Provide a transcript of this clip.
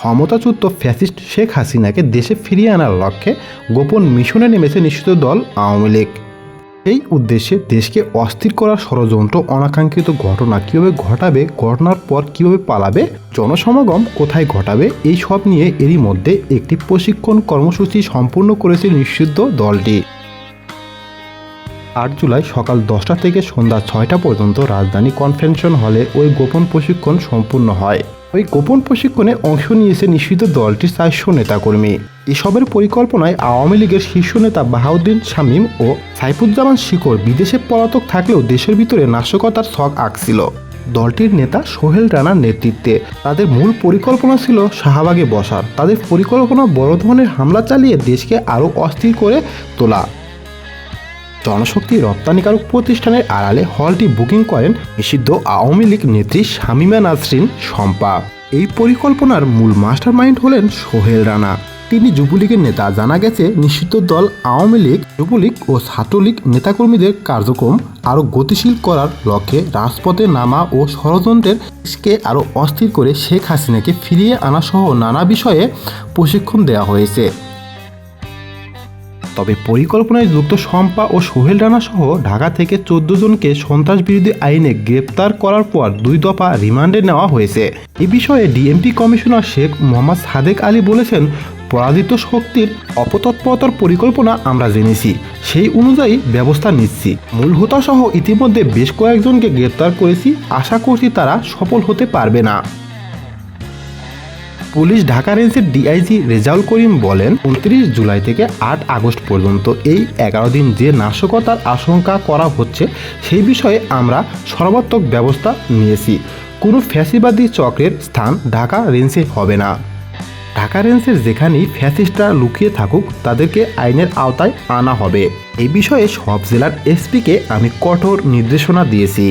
ক্ষমতাচ্যুত ফ্যাসিস্ট শেখ হাসিনাকে দেশে ফিরিয়ে আনার লক্ষ্যে গোপন মিশনে নেমেছে নিশ্চিত দল আওয়ামী লীগ। এই উদ্দেশ্যে দেশকে অস্থির করার ষড়যন্ত্র, অনাকাঙ্ক্ষিত ঘটনা কীভাবে ঘটাবে, ঘটনার পর কীভাবে পালাবে, জনসমাগম কোথায় ঘটাবে, এই সব নিয়ে এরই মধ্যে একটি প্রশিক্ষণ কর্মসূচি সম্পূর্ণ করেছে নিষিদ্ধ দলটি। আট জুলাই সকাল দশটা থেকে সন্ধ্যা ছয়টা পর্যন্ত রাজধানী কনভেনশন হলে ওই গোপন প্রশিক্ষণ সম্পূর্ণ হয়। ওই গোপন প্রশিক্ষণে অংশ নিয়েছে নিষিদ্ধ দলটির চারশো নেতাকর্মী। এসবের পরিকল্পনায় আওয়ামী লীগের শীর্ষ নেতা বাহাউদ্দিন শামীম ও সাইফুজ্জামান শিকর বিদেশে পলাতক থাকলেও দেশের ভিতরে নাশকতার ছক আঁকছিল। দলটির নেতা সোহেল রানার নেতৃত্বে তাদের মূল পরিকল্পনা ছিল শাহবাগে বসার। তাদের পরিকল্পনা বড় ধরনের হামলা চালিয়ে দেশকে আরও অস্থির করে তোলা। জনশক্তি রপ্তানিকারক প্রতিষ্ঠানের আড়ালে হলটি বুকিং করেন নিষিদ্ধ আওয়ামী লীগ নেত্রী শামিমা নাসরিন শম্পা। এই পরিকল্পনার মূল মাস্টার মাইন্ড হলেন সোহেল রানা। তিনি যুবলীগের নেতা। জানা গেছে, নিষিদ্ধ দল আওয়ামী লীগ, যুবলীগ ও ছাত্রলীগ নেতাকর্মীদের কার্যক্রম আরও গতিশীল করার লক্ষ্যে রাজপথে নামা ও ষড়যন্ত্রের দেশকে আরও অস্থির করে শেখ হাসিনাকে ফিরিয়ে আনা সহ নানা বিষয়ে প্রশিক্ষণ দেওয়া হয়েছে। তবে পরিকল্পনায় যুক্ত শম্পা ও সোহেল রানা সহ ঢাকা থেকে চোদ্দ জনকে সন্ত্রাস বিরোধী আইনে গ্রেপ্তার করার পর দুই দফা রিমান্ডে নেওয়া হয়েছে। এ বিষয়ে ডিএমপি কমিশনার শেখ মোহাম্মদ সাদেক আলী বলেছেন, পরাজিত শক্তির অপতৎপরতার পরিকল্পনা আমরা জেনেছি, সেই অনুযায়ী ব্যবস্থা নিচ্ছি। মূল হোতা সহ ইতিমধ্যে বেশ কয়েকজনকে গ্রেপ্তার করেছি, আশা করছি তারা সফল হতে পারবে না। পুলিশ ঢাকা রেঞ্জের ডিআইজি রেজাউল করিম বলেন, উনত্রিশ জুলাই থেকে আট আগস্ট পর্যন্ত এই এগারো দিন যে নাশকতার আশঙ্কা করা হচ্ছে, সেই বিষয়ে আমরা সর্বাত্মক ব্যবস্থা নিয়েছি। কোনো ফ্যাসিবাদী চক্রের স্থান ঢাকা রেঞ্জে হবে না। ঢাকা রেঞ্জের যেখানেই ফ্যাসিস্টরা লুকিয়ে থাকুক, তাদেরকে আইনের আওতায় আনা হবে। এই বিষয়ে সব জেলার এসপিকে আমি কঠোর নির্দেশনা দিয়েছি।